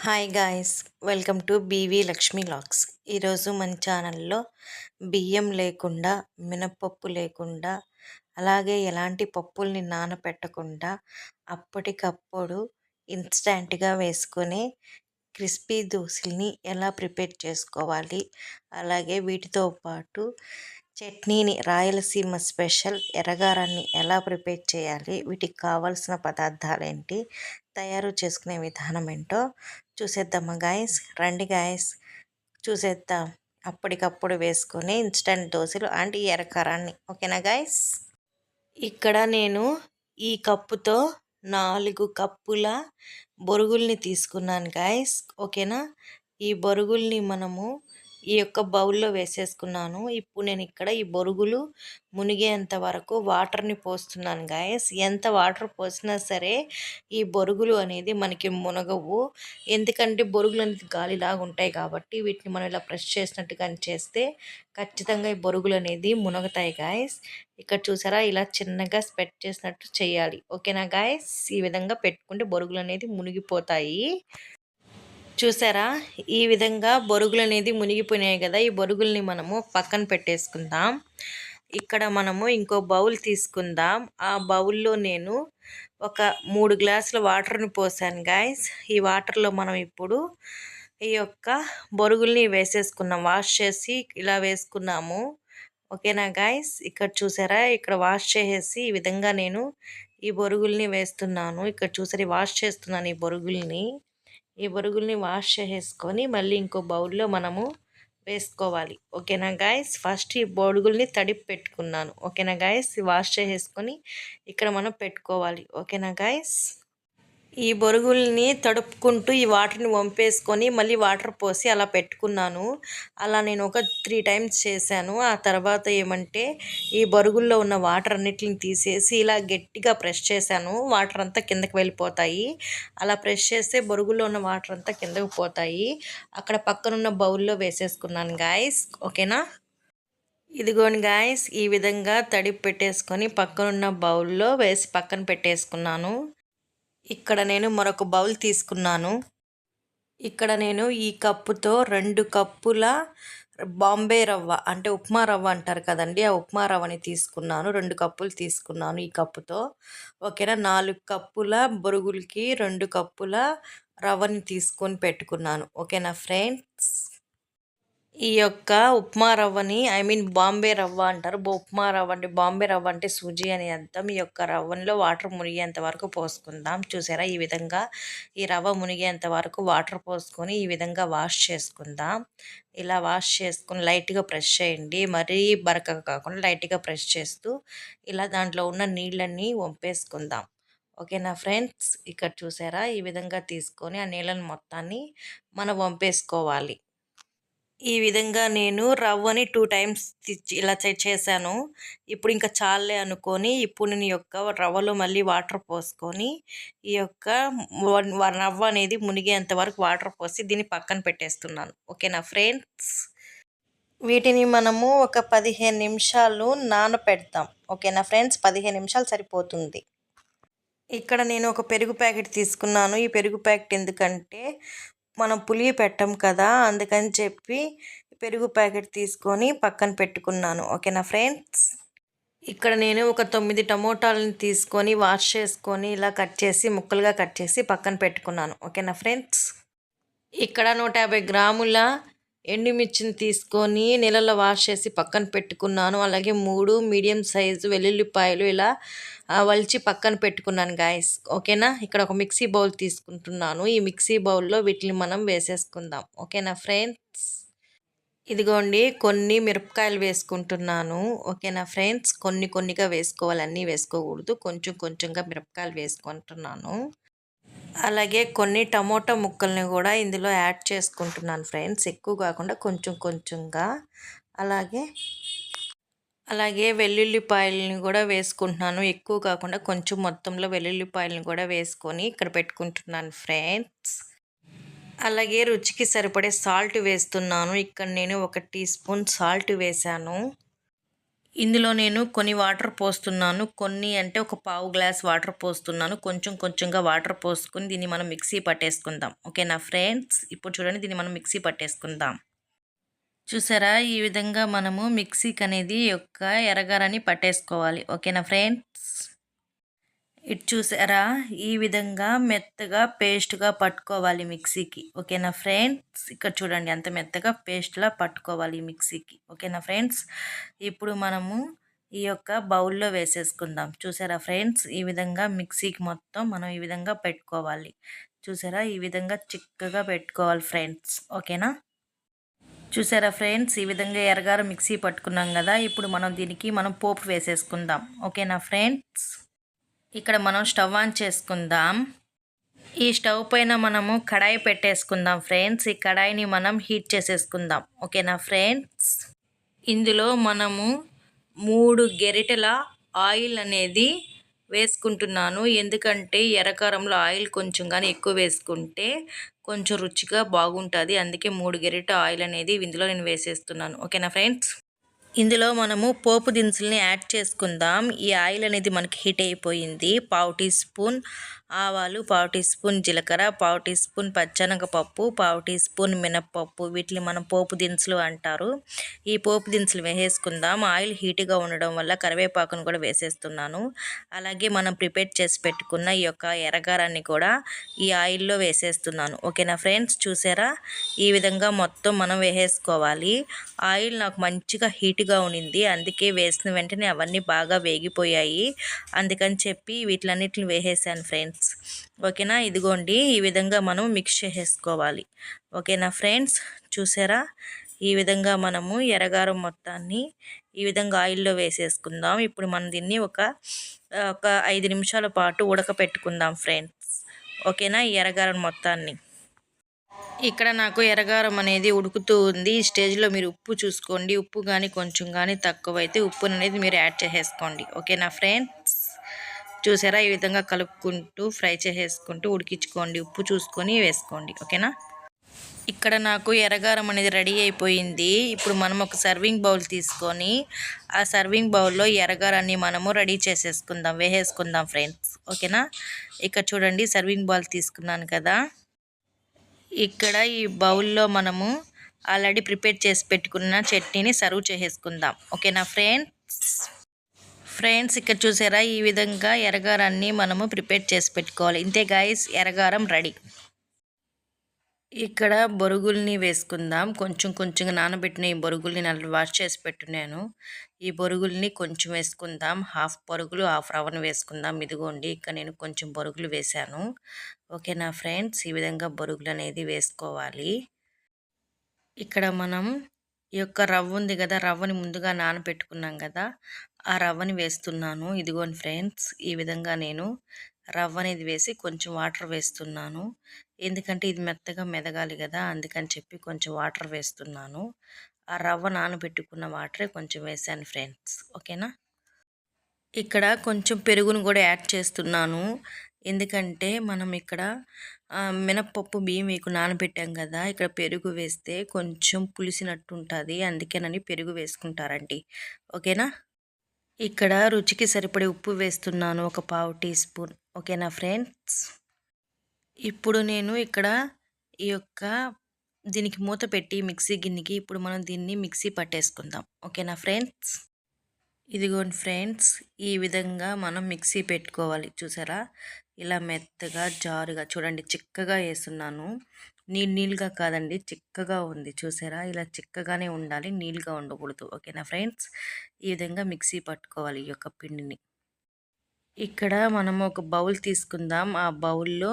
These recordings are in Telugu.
Hi guys welcome to BV Lakshmi looks ఈరోజు మన ఛానల్లో బియ్యం లేకుండా మినపప్పు లేకుండా అలాగే ఎలాంటి పప్పుల్ని నానపెట్టకుండా అప్పటికప్పుడు ఇన్స్టంట్గా వేసుకునే క్రిస్పీ దోశల్ని ఎలా ప్రిపేర్ చేసుకోవాలి అలాగే వీటితో పాటు చట్నీని రాయలసీమ స్పెషల్ ఎర్రగారాన్ని ఎలా ప్రిపేర్ చేయాలి వీటికి కావాల్సిన పదార్థాలు ఏంటి తయారు చేసుకునే విధానం ఏంటో చూసేద్దామా గాయస్? రండి గాయస్. చూసేద్దాం. అప్పటికప్పుడు వేసుకొని ఇన్స్టంట్ దోశలు అండ్ ఈ ఎర్రకారాన్ని. ఓకేనా గాయస్? ఇక్కడ నేను ఈ కప్పుతో నాలుగు కప్పుల బొరుగుల్ని తీసుకున్నాను గాయస్. ఓకేనా? ఈ బొరుగుల్ని మనము ఈ యొక్క బౌల్లో వేసేసుకున్నాను. ఇప్పుడు నేను ఇక్కడ ఈ బొరుగులు మునిగేంత వరకు వాటర్ని పోస్తున్నాను గాయస్. ఎంత వాటర్ పోసినా సరే ఈ బొరుగులు అనేది మనకి మునగవు. ఎందుకంటే బొరుగులు అనేది గాలిలాగా ఉంటాయి కాబట్టి వీటిని మనం ఇలా ప్రెస్ చేసినట్టుగా చేస్తే ఖచ్చితంగా ఈ బొరుగులు అనేది మునగతాయి గాయస్. ఇక్కడ చూసారా? ఇలా చిన్నగా స్పెట్ చేసినట్టు చేయాలి. ఓకేనా గాయస్? ఈ విధంగా పెట్టుకుంటే బొరుగులు అనేది మునిగిపోతాయి. చూసారా? ఈ విధంగా బొరుగులు అనేది మునిగిపోయినాయి కదా ఈ బొరుగుల్ని మనము పక్కన పెట్టేసుకుందాం. ఇక్కడ మనము ఇంకో బౌల్ తీసుకుందాం. ఆ బౌల్లో నేను ఒక మూడు గ్లాసుల వాటర్ని పోసాను గాయస్. ఈ వాటర్లో మనం ఇప్పుడు ఈ యొక్క బొరుగుల్ని వేసేసుకున్నాం. వాష్ చేసి ఇలా వేసుకున్నాము. ఓకేనా గాయస్? ఇక్కడ చూసారా? ఇక్కడ వాష్ చేసేసి ఈ విధంగా నేను ఈ బొరుగుల్ని వేస్తున్నాను. ఇక్కడ చూసారా? వాష్ చేస్తున్నాను ఈ బొరుగుల్ని. ఈ బొరుగుల్ని వాష్ చేసేసుకొని మళ్ళీ ఇంకో బౌల్లో మనము వేసుకోవాలి. ఓకేనా గాయస్? ఫస్ట్ ఈ బొడుగుల్ని తడిపి పెట్టుకున్నాను. ఓకేనా గాయస్? వాష్ చేసేసుకొని ఇక్కడ మనం పెట్టుకోవాలి. ఓకేనా గాయస్? ఈ బొరుగుల్ని తడుపుకుంటూ ఈ వాటర్ని వంపేసుకొని మళ్ళీ వాటర్ పోసి అలా పెట్టుకున్నాను. అలా నేను ఒక త్రీ టైమ్స్ చేశాను. ఆ తర్వాత ఏమంటే ఈ బొరుగుల్లో ఉన్న వాటర్ అన్నిటిని తీసేసి ఇలా గట్టిగా ప్రెస్ చేశాను. వాటర్ అంతా కిందకి వెళ్ళిపోతాయి. అలా ప్రెస్ చేస్తే బొరుగుల్లో ఉన్న వాటర్ అంతా కిందకి పోతాయి. అక్కడ పక్కనున్న బౌల్లో వేసేసుకున్నాను గాయస్. ఓకేనా? ఇదిగోని గాయస్ ఈ విధంగా తడిపి పెట్టేసుకొని పక్కనున్న బౌల్లో వేసి పక్కన పెట్టేసుకున్నాను. ఇక్కడ నేను మరొక బౌల్ తీసుకున్నాను. ఇక్కడ నేను ఈ కప్పుతో రెండు కప్పుల బాంబే రవ్వ అంటే ఉప్మా రవ్వ అంటారు కదండి ఆ ఉప్మా రవ్వని తీసుకున్నాను. రెండు కప్పులు తీసుకున్నాను ఈ కప్పుతో. ఓకేనా? నాలుగు కప్పుల బొరుగులకి రెండు కప్పుల రవ్వని తీసుకొని పెట్టుకున్నాను. ఓకేనా ఫ్రెండ్? ఈ యొక్క ఉప్మా రవ్వని ఐ మీన్ బాంబే రవ్వ అంటారు. ఉప్మా రవ్వ అంటే బాంబే రవ్వ అంటే సూజీ అని అర్థం. ఈ యొక్క రవ్వలో వాటర్ మునిగేంత వరకు పోసుకుందాం. చూసారా? ఈ విధంగా ఈ రవ్వ మునిగేంత వరకు వాటర్ పోసుకొని ఈ విధంగా వాష్ చేసుకుందాం. ఇలా వాష్ చేసుకుని లైట్గా ప్రెష్ చేయండి. మరీ బరకగా కాకుండా లైట్గా ప్రెష్ చేస్తూ ఇలా దాంట్లో ఉన్న నీళ్ళన్నీ వంపేసుకుందాం. ఓకేనా ఫ్రెండ్స్? ఇక్కడ చూసారా? ఈ విధంగా తీసుకొని ఆ నీళ్ళని మొత్తాన్ని మనం వంపేసుకోవాలి. ఈ విధంగా నేను రవ్వని టూ టైమ్స్ ఇలా చేశాను. ఇప్పుడు ఇంకా చాలే అనుకొని ఇప్పుడు నేను యొక్క రవ్వలో మళ్ళీ వాటర్ పోసుకొని ఈ యొక్క రవ్వ అనేది మునిగేంత వరకు వాటర్ పోసి దీన్ని పక్కన పెట్టేస్తున్నాను. ఓకేనా ఫ్రెండ్స్? వీటిని మనము ఒక పదిహేను నిమిషాలు నానపెడతాం. ఓకేనా ఫ్రెండ్స్? పదిహేను నిమిషాలు సరిపోతుంది. ఇక్కడ నేను ఒక పెరుగు ప్యాకెట్ తీసుకున్నాను. ఈ పెరుగు ప్యాకెట్ ఎందుకంటే మనం పులియ పెట్టం కదా అందుకని చెప్పి పెరుగు ప్యాకెట్ తీసుకొని పక్కన పెట్టుకున్నాను. ఓకేనా ఫ్రెండ్స్? ఇక్కడ నేను ఒక తొమ్మిది టమోటాలను తీసుకొని వాష్ చేసుకొని ఇలా కట్ చేసి ముక్కలుగా కట్ చేసి పక్కన పెట్టుకున్నాను. ఓకేనా ఫ్రెండ్స్? ఇక్కడ నూట యాభై గ్రాముల ఎండుమిర్చిని తీసుకొని నీళ్ళలో వాష్ చేసి పక్కన పెట్టుకున్నాను. అలాగే మూడు మీడియం సైజు వెల్లుల్లిపాయలు ఇలా వలిచి పక్కన పెట్టుకున్నాను గాయస్. ఓకేనా? ఇక్కడ ఒక మిక్సీ బౌల్ తీసుకుంటున్నాను. ఈ మిక్సీ బౌల్లో వీటిని మనం వేసేసుకుందాం. ఓకేనా ఫ్రెండ్స్? ఇదిగోండి కొన్ని మిరపకాయలు వేసుకుంటున్నాను. ఓకేనా ఫ్రెండ్స్? కొన్ని కొన్నిగా వేసుకోవాలన్నీ వేసుకోకూడదు. కొంచెం కొంచెంగా మిరపకాయలు వేసుకుంటున్నాను. అలాగే కొన్ని టమోటా ముక్కల్ని కూడా ఇందులో యాడ్ చేసుకుంటున్నాను ఫ్రెండ్స్. ఎక్కువ కాకుండా కొంచెం కొంచెంగా. అలాగే అలాగే వెల్లుల్లిపాయలని కూడా వేసుకుంటున్నాను. ఎక్కువ కాకుండా కొంచెం మొత్తంలో వెల్లుల్లిపాయలను కూడా వేసుకొని ఇక్కడ పెట్టుకుంటున్నాను ఫ్రెండ్స్. అలాగే రుచికి సరిపడే సాల్ట్ వేస్తున్నాను. ఇక్కడ నేను ఒక టీ స్పూన్ సాల్ట్ వేశాను. ఇందులో నేను కొన్ని వాటర్ పోస్తున్నాను. కొన్ని అంటే ఒక పావు గ్లాస్ వాటర్ పోస్తున్నాను. కొంచెం కొంచెంగా వాటర్ పోసుకొని దీన్ని మనం మిక్సీ పట్టేసుకుందాం. ఓకేనా ఫ్రెండ్స్ ఇప్పుడు చూడండి దీన్ని మనం మిక్సీ పట్టేసుకుందాం. చూసారా? ఈ విధంగా మనము మిక్సీకి అనేది యొక్క ఎరగారని పట్టేసుకోవాలి. ఓకేనా ఫ్రెండ్స్ ఇటు చూసారా? ఈ విధంగా మెత్తగా పేస్ట్గా పట్టుకోవాలి మిక్సీకి. ఓకేనా ఫ్రెండ్స్? ఇక్కడ చూడండి అంత మెత్తగా పేస్ట్లా పట్టుకోవాలి మిక్సీకి. ఓకేనా ఫ్రెండ్స్? ఇప్పుడు మనము ఈ యొక్క బౌల్లో వేసేసుకుందాం. చూసారా ఫ్రెండ్స్? ఈ విధంగా మిక్సీకి మొత్తం మనం ఈ విధంగా పెట్టుకోవాలి. చూసారా? ఈ విధంగా చిక్కగా పెట్టుకోవాలి ఫ్రెండ్స్. ఓకేనా? చూసారా ఫ్రెండ్స్? ఈ విధంగా ఎరగారు మిక్సీ పట్టుకున్నాం కదా? ఇప్పుడు మనం దీనికి మనం పోపు వేసేసుకుందాం. ఓకేనా ఫ్రెండ్స్? ఇక్కడ మనం స్టవ్ ఆన్ చేసుకుందాం. ఈ స్టవ్ పైన మనము కడాయి పెట్టేసుకుందాం ఫ్రెండ్స్. ఈ కడాయిని మనం హీట్ చేసేసుకుందాం. ఓకేనా ఫ్రెండ్స్? ఇందులో మనము మూడు గెరిటెల ఆయిల్ అనేది వేసుకుంటున్నాను. ఎందుకంటే ఎర్రకారంలో ఆయిల్ కొంచెం కానీ ఎక్కువ వేసుకుంటే కొంచెం రుచిగా బాగుంటుంది. అందుకే మూడు గెరిట ఆయిల్ అనేది ఇందులో నేను వేసేస్తున్నాను. ఓకేనా ఫ్రెండ్స్? ఇందులో మనము పోపు దినుసుల్ని యాడ్ చేసుకుందాం. ఈ ఆయిల్ అనేది మనకి హీట్ అయిపోయింది. పావు టీ స్పూన్ ఆవాలు పావు టీ స్పూన్ జీలకర్ర పావు టీ స్పూన్ పచ్చనగపప్పు పావు టీ స్పూన్ మినప్పప్పు. వీటిని మనం పోపు దినుసులు అంటారు. ఈ పోపు దినుసులు వేసేసుకుందాం. ఆయిల్ హీట్గా ఉండడం వల్ల కరివేపాకును కూడా వేసేస్తున్నాను. అలాగే మనం ప్రిపేర్ చేసి పెట్టుకున్న ఈ యొక్క ఎర్రగారాన్ని కూడా ఈ ఆయిల్లో వేసేస్తున్నాను. ఓకేనా ఫ్రెండ్స్? చూసారా? ఈ విధంగా మొత్తం మనం వేసేసుకోవాలి. ఆయిల్ నాకు మంచిగా హీట్గా ఉండింది. అందుకే వేసిన వెంటనే అవన్నీ బాగా వేగిపోయాయి. అందుకని చెప్పి వీటిలన్నిటిని వేసేసాను ఫ్రెండ్స్. ఫ్రెండ్స్ ఓకేనా? ఇదిగోండి ఈ విధంగా మనం మిక్స్ చేసేసుకోవాలి. ఓకేనా ఫ్రెండ్స్ చూసారా? ఈ విధంగా మనము ఎరగారం మొత్తాన్ని ఈ విధంగా ఆయిల్లో వేసేసుకుందాం. ఇప్పుడు మనం దీన్ని ఒక ఒక ఐదు నిమిషాల పాటు ఉడకపెట్టుకుందాం ఫ్రెండ్స్ ఓకేనా? ఈ ఎరగారం మొత్తాన్ని. ఇక్కడ నాకు ఎరగారం అనేది ఉడుకుతూ ఉంది. ఈ స్టేజ్లో మీరు ఉప్పు చూసుకోండి. ఉప్పు కానీ కొంచెం కానీ తక్కువైతే ఉప్పును అనేది మీరు యాడ్ చేసేసుకోండి. ఓకేనా ఫ్రెండ్స్ చూసారా? ఈ విధంగా కలుపుకుంటూ ఫ్రై చేసేసుకుంటూ ఉడికించుకోండి. ఉప్పు చూసుకొని వేసుకోండి. ఓకేనా? ఇక్కడ నాకు ఎర్రగారం అనేది రెడీ అయిపోయింది. ఇప్పుడు మనం ఒక సర్వింగ్ బౌల్ తీసుకొని ఆ సర్వింగ్ బౌల్లో ఎర్రగారాన్ని మనము రెడీ చేసేసుకుందాం. వేసేసుకుందాం ఫ్రెండ్స్. ఓకేనా? ఇక్కడ చూడండి సర్వింగ్ బౌల్ తీసుకున్నాను కదా. ఇక్కడ ఈ బౌల్లో మనము ఆల్రెడీ ప్రిపేర్ చేసి పెట్టుకున్న చట్నీని సర్వ్ చేసేసుకుందాం. ఓకేనా ఫ్రెండ్స్? ఫ్రెండ్స్ ఇక్కడ చూసారా? ఈ విధంగా ఎరగారాన్ని మనము ప్రిపేర్ చేసి పెట్టుకోవాలి. ఇంతే గాయస్ ఎరగారం రెడీ. ఇక్కడ బొరుగుల్ని వేసుకుందాం. కొంచెం కొంచెంగా నానబెట్టిన ఈ బొరుగుల్ని నల్ల వాష్ చేసి పెట్టున్నాను. ఈ బొరుగుల్ని కొంచెం వేసుకుందాం. హాఫ్ బొరుగులు హాఫ్ రవ్వను వేసుకుందాం. ఇదిగోండి ఇక్కడ నేను కొంచెం బొరుగులు వేశాను. ఓకేనా ఫ్రెండ్స్? ఈ విధంగా బొరుగులు అనేది వేసుకోవాలి. ఇక్కడ మనం ఈ యొక్క రవ్వ ఉంది కదా రవ్వని ముందుగా నానబెట్టుకున్నాం కదా. ఆ రవ్వని వేస్తున్నాను. ఇదిగోండి ఫ్రెండ్స్ ఈ విధంగా నేను రవ్వ అనేది వేసి కొంచెం వాటర్ వేస్తున్నాను. ఎందుకంటే ఇది మెత్తగా మెదగాలి కదా అందుకని చెప్పి కొంచెం వాటర్ వేస్తున్నాను. ఆ రవ్వ నానబెట్టుకున్న వాటరే కొంచెం వేసాను ఫ్రెండ్స్ ఓకేనా? ఇక్కడ కొంచెం పెరుగును కూడా యాడ్ చేస్తున్నాను. ఎందుకంటే మనం ఇక్కడ మినప్పప్పు బియ్యం మీకు నానబెట్టాం కదా ఇక్కడ పెరుగు వేస్తే కొంచెం పులిసినట్టు ఉంటుంది అందుకేనని పెరుగు వేసుకుంటారండి ఓకేనా? ఇక్కడ రుచికి సరిపడే ఉప్పు వేస్తున్నాను ఒక పావు టీ స్పూన్. ఓకేనా ఫ్రెండ్స్? ఇప్పుడు నేను ఇక్కడ ఈ యొక్క దీనికి మూత పెట్టి మిక్సీ గిన్నెకి ఇప్పుడు మనం దీన్ని మిక్సీ పట్టేసుకుందాం. ఓకేనా ఫ్రెండ్స్? ఇదిగోండి ఫ్రెండ్స్ ఈ విధంగా మనం మిక్సీ పెట్టుకోవాలి. చూసారా? ఇలా మెత్తగా జారుగా చూడండి చిక్కగా వేస్తున్నాను. నీళ్ళు నీళ్ళుగా కాదండి. చిక్కగా ఉంది. చూసారా? ఇలా చిక్కగానే ఉండాలి. నీళ్ళుగా ఉండకూడదు. ఓకేనా ఫ్రెండ్స్? ఈ విధంగా మిక్సీ పట్టుకోవాలి ఈ యొక్క పిండిని. ఇక్కడ మనం ఒక బౌల్ తీసుకుందాం. ఆ బౌల్లో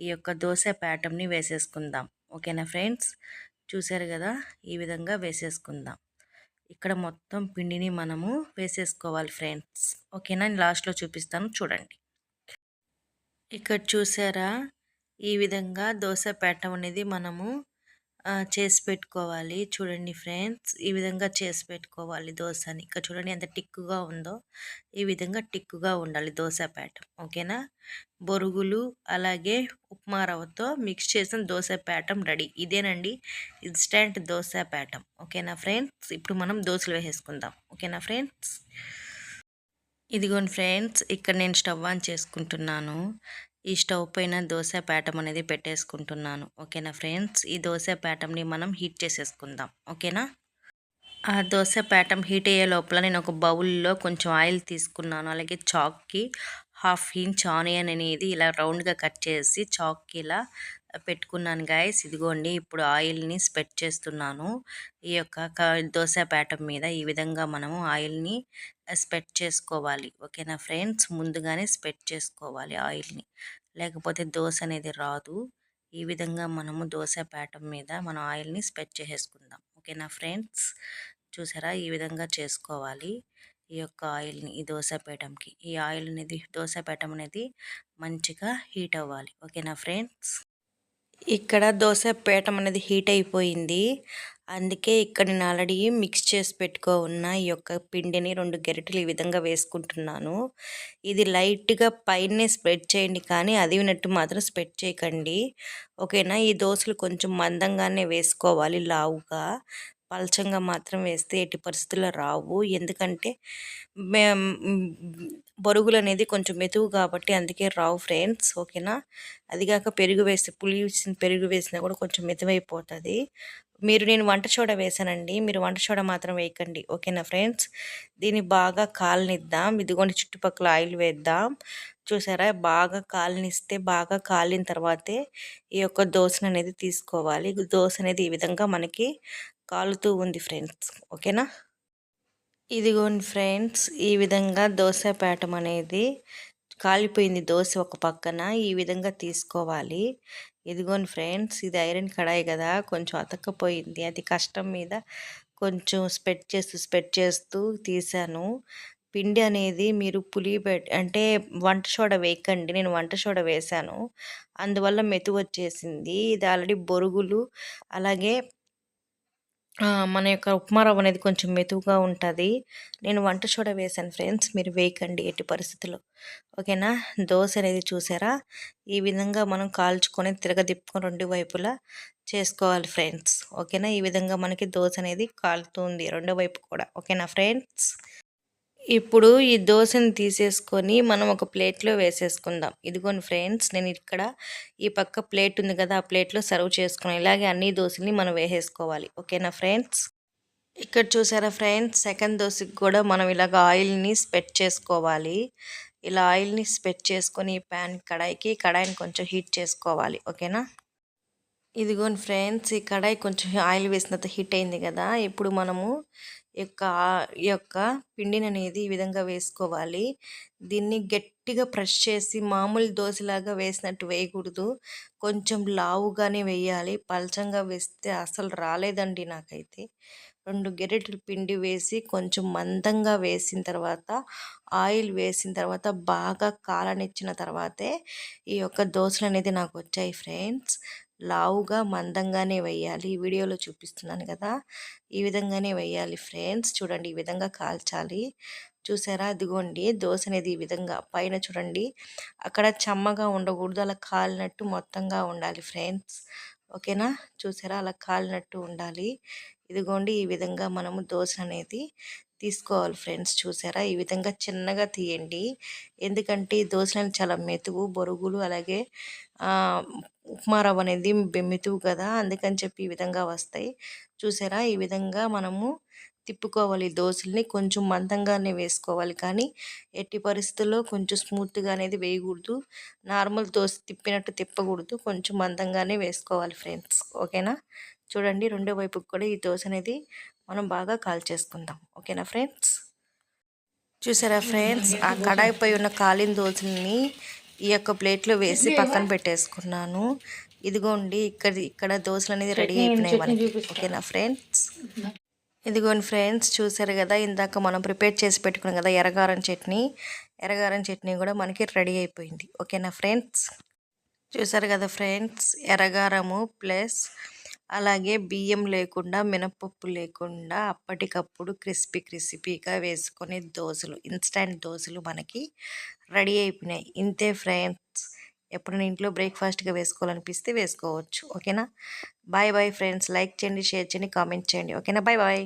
ఈ యొక్క దోశ ప్యాటర్ని వేసేసుకుందాం. ఓకేనా ఫ్రెండ్స్? చూసారు కదా? ఈ విధంగా వేసేసుకుందాం. ఇక్కడ మొత్తం పిండిని మనము వేసేసుకోవాలి ఫ్రెండ్స్. ఓకేనా? లాస్ట్లో చూపిస్తాను. చూడండి. ఇక్కడ చూసారా? ఈ విధంగా దోశ పేటం అనేది మనము చేసి పెట్టుకోవాలి. చూడండి ఫ్రెండ్స్ ఈ విధంగా చేసి పెట్టుకోవాలి దోశని. ఇక్కడ చూడండి ఎంత టిక్కుగా ఉందో ఈ విధంగా టిక్కుగా ఉండాలి దోశ పేటం ఓకేనా? బొరుగులు అలాగే ఉప్మా రవ్వతో మిక్స్ చేసిన దోశ పేటం రెడీ. ఇదేనండి ఇన్స్టెంట్ దోశ పేటం ఓకేనా ఫ్రెండ్స్? ఇప్పుడు మనం దోశలు వేసేసుకుందాం. ఓకేనా ఫ్రెండ్స్? ఇదిగోండి ఫ్రెండ్స్ ఇక్కడ నేను స్టవ్ ఆన్ చేసుకుంటున్నాను. ఈ స్టవ్ పైన దోశ పేటం అనేది పెట్టేసుకుంటున్నాను. ఓకేనా ఫ్రెండ్స్? ఈ దోశ పేటంని మనం హీట్ చేసేసుకుందాం. ఓకేనా? ఆ దోశ పేటం హీట్ అయ్యే లోపల నేను ఒక బౌల్లో కొంచెం ఆయిల్ తీసుకున్నాను. అలాగే చాక్కి హాఫ్ ఇంచ్ ఆనియన్ అనేది ఇలా రౌండ్గా కట్ చేసి చాక్కి ఇలా పెట్టుకున్నాను గాయస్. ఇదిగోండి ఇప్పుడు ఆయిల్ని స్ప్రెడ్ చేస్తున్నాను. ఈ యొక్క దోశ పేటం మీద ఈ విధంగా మనము ఆయిల్ని స్ప్రెడ్ చేసుకోవాలి. ఓకేనా ఫ్రెండ్స్? ముందుగానే స్ప్రెడ్ చేసుకోవాలి ఆయిల్ని. లేకపోతే దోశ అనేది రాదు. ఈ విధంగా మనము దోశ పేటం మీద మనం ఆయిల్ని స్ప్రెడ్ చేసేసుకుందాం. ఓకేనా ఫ్రెండ్స్? చూసారా? ఈ విధంగా చేసుకోవాలి. ఈ యొక్క ఆయిల్ని ఈ దోశ పేటంకి ఈ ఆయిల్ అనేది దోశ పేటం అనేది మంచిగా హీట్ అవ్వాలి. ఓకేనా ఫ్రెండ్స్? ఇక్కడ దోశ పేటం అనేది హీట్ అయిపోయింది. అందుకే ఇక్కడ నేను ఆల్రెడీ మిక్స్ చేసి పెట్టుకో ఉన్న ఈ యొక్క పిండిని రెండు గెరిటలు ఈ విధంగా వేసుకుంటున్నాను. ఇది లైట్గా పైనే స్ప్రెడ్ చేయండి కానీ అదివినట్టు మాత్రం స్ప్రెడ్ చేయకండి. ఓకేనా? ఈ దోశలు కొంచెం మందంగానే వేసుకోవాలి లావుగా. పలచంగా మాత్రం వేస్తే ఎట్టి పరిస్థితుల్లో రావు. ఎందుకంటే బరుగులు అనేది కొంచెం మెతువు కాబట్టి అందుకే రావు ఫ్రెండ్స్ ఓకేనా? అదిగాక పెరుగు వేస్తే పులి పెరుగు వేసినా కూడా కొంచెం మెతువైపోతుంది. మీరు నేను వంట చోడ వేసానండి. మీరు వంట చోడ మాత్రం వేయకండి ఓకేనా ఫ్రెండ్స్? దీన్ని బాగా కాలనిద్దాం. ఇదిగోండి చుట్టుపక్కల ఆయిల్ వేద్దాం. చూసారా? బాగా కాలనిస్తే బాగా కాలిన తర్వాతే ఈ యొక్క దోశను అనేది తీసుకోవాలి. దోశ అనేది ఈ విధంగా మనకి కాలుతూ ఉంది ఫ్రెండ్స్. ఓకేనా? ఇదిగోండి ఫ్రెండ్స్ ఈ విధంగా దోశ పేటం అనేది కాలిపోయింది. దోశ ఒక పక్కన ఈ విధంగా తీసుకోవాలి. ఇదిగోండి ఫ్రెండ్స్ ఇది ఐరన్ కడాయి కదా కొంచెం అతక్కపోయింది. అది కష్టం మీద కొంచెం స్పెట్ చేస్తూ స్పెట్ చేస్తూ తీసాను. పిండి అనేది మీరు పులి అంటే వంట సోడ వేయకండి. నేను వంట సోడ వేశాను. అందువల్ల మెతు వచ్చేసింది. ఇది ఆల్రెడీ బొరుగులు అలాగే మన యొక్క ఉప్మా రవ్వ అనేది కొంచెం మెతుగా ఉంటుంది. నేను వంట సోడా వేసాను ఫ్రెండ్స్ మీరు వేయకండి ఎట్టి పరిస్థితుల్లో. ఓకేనా? దోశ అనేది చూసారా? ఈ విధంగా మనం కాల్చుకొని తిరగదిప్పుకొని రెండు వైపులా చేసుకోవాలి ఫ్రెండ్స్. ఓకేనా? ఈ విధంగా మనకి దోశ అనేది కాలుతుంది రెండో వైపు కూడా. ఓకేనా ఫ్రెండ్స్? ఇప్పుడు ఈ దోశని తీసేసుకొని మనం ఒక ప్లేట్లో వేసేసుకుందాం. ఇదిగోండి ఫ్రెండ్స్ నేను ఇక్కడ ఈ పక్క ప్లేట్ ఉంది కదా ఆ ప్లేట్లో సర్వ్ చేసుకుని ఇలాగే అన్ని దోశల్ని మనం వేసేసుకోవాలి. ఓకేనా ఫ్రెండ్స్? ఇక్కడ చూసారా ఫ్రెండ్స్ సెకండ్ దోశకి కూడా మనం ఇలాగ ఆయిల్ని స్పెట్ చేసుకోవాలి. ఇలా ఆయిల్ని స్పెట్ చేసుకొని ఈ ప్యాన్ కడాయికి కడాయిని కొంచెం హీట్ చేసుకోవాలి. ఓకేనా? ఇదిగోండి ఫ్రెండ్స్ ఈ కడాయి కొంచెం ఆయిల్ వేసిన తర్వాత హీట్ అయింది కదా ఇప్పుడు మనము యొక్క ఈ యొక్క పిండిని అనేది ఈ విధంగా వేసుకోవాలి. దీన్ని గట్టిగా ప్రెస్ చేసి మామూలు దోశలాగా వేసినట్టు వేయకూడదు. కొంచెం లావుగానే వేయాలి. పలచంగా వేస్తే అసలు రాలేదండి నాకైతే. రెండు గెరెటలు పిండి వేసి కొంచెం మందంగా వేసిన తర్వాత ఆయిల్ వేసిన తర్వాత బాగా కాలనిచ్చిన తర్వాతే ఈ యొక్క దోశలు అనేది నాకు వచ్చాయి ఫ్రెండ్స్. లావుగా మందంగానే వేయాలి ఈ వీడియోలో చూపిస్తున్నాను కదా. ఈ విధంగానే వేయాలి ఫ్రెండ్స్. చూడండి ఈ విధంగా కాల్చాలి. చూసారా? అదిగోండి దోశ అనేది ఈ విధంగా. పైన చూడండి. అక్కడ చెమ్మగా ఉండకూడదు. అలా కాలినట్టు మొత్తంగా ఉండాలి ఫ్రెండ్స్. ఓకేనా? చూసారా? అలా కాలినట్టు ఉండాలి. ఇదిగోండి ఈ విధంగా మనము దోశ అనేది తీసుకోవాలి ఫ్రెండ్స్. చూసారా? ఈ విధంగా చిన్నగా తీయండి. ఎందుకంటే ఈ దోశలు చాలా మెతువు బొరుగులు అలాగే ఉప్మా రవ్వ అనేది మెతువు కదా! అందుకని చెప్పి ఈ విధంగా వస్తాయి. చూసారా? ఈ విధంగా మనము తిప్పుకోవాలి దోశల్ని. కొంచెం మందంగానే వేసుకోవాలి కానీ ఎట్టి పరిస్థితుల్లో కొంచెం స్మూత్గా అనేది వేయకూడదు. నార్మల్ దోశ తిప్పినట్టు తిప్పకూడదు. కొంచెం మందంగానే వేసుకోవాలి ఫ్రెండ్స్. ఓకేనా? చూడండి రెండో వైపుకి కూడా ఈ దోశ అనేది మనం బాగా కాల్చేసుకుందాం ఓకేనా ఫ్రెండ్స్? చూసారా ఫ్రెండ్స్? ఆ కడాయి పై ఉన్న కాలిన దోశల్ని ఈ యొక్క ప్లేట్లో వేసి పక్కన పెట్టేసుకున్నాను. ఇదిగోండి ఇక్కడ ఇక్కడ దోశలు అనేది రెడీ అయిపోయినాయి మనకి. ఓకేనా ఫ్రెండ్స్? ఇదిగోండి ఫ్రెండ్స్ చూసారు కదా ఇందాక మనం ప్రిపేర్ చేసి పెట్టుకున్నాం కదా ఎర్రగారం చట్నీ. ఎర్రగారం చట్నీ కూడా మనకి రెడీ అయిపోయింది. ఓకేనా ఫ్రెండ్స్? చూసారు కదా ఫ్రెండ్స్ ఎర్రగారము ప్లస్ అలాగే బియ్యం లేకుండా మినపప్పు లేకుండా అప్పటికప్పుడు క్రిస్పీ క్రిస్పీగా వేసుకునే దోశలు ఇన్స్టంట్ దోశలు మనకి రెడీ అయిపోయినాయి. ఇంతే ఫ్రెండ్స్. ఎప్పుడైనా ఇంట్లో బ్రేక్ఫాస్ట్గా వేసుకోవాలనిపిస్తే వేసుకోవచ్చు. ఓకేనా? Bye bye friends. లైక్ చేయండి షేర్ చేయండి కామెంట్ చేయండి. ఓకేనా? Bye bye.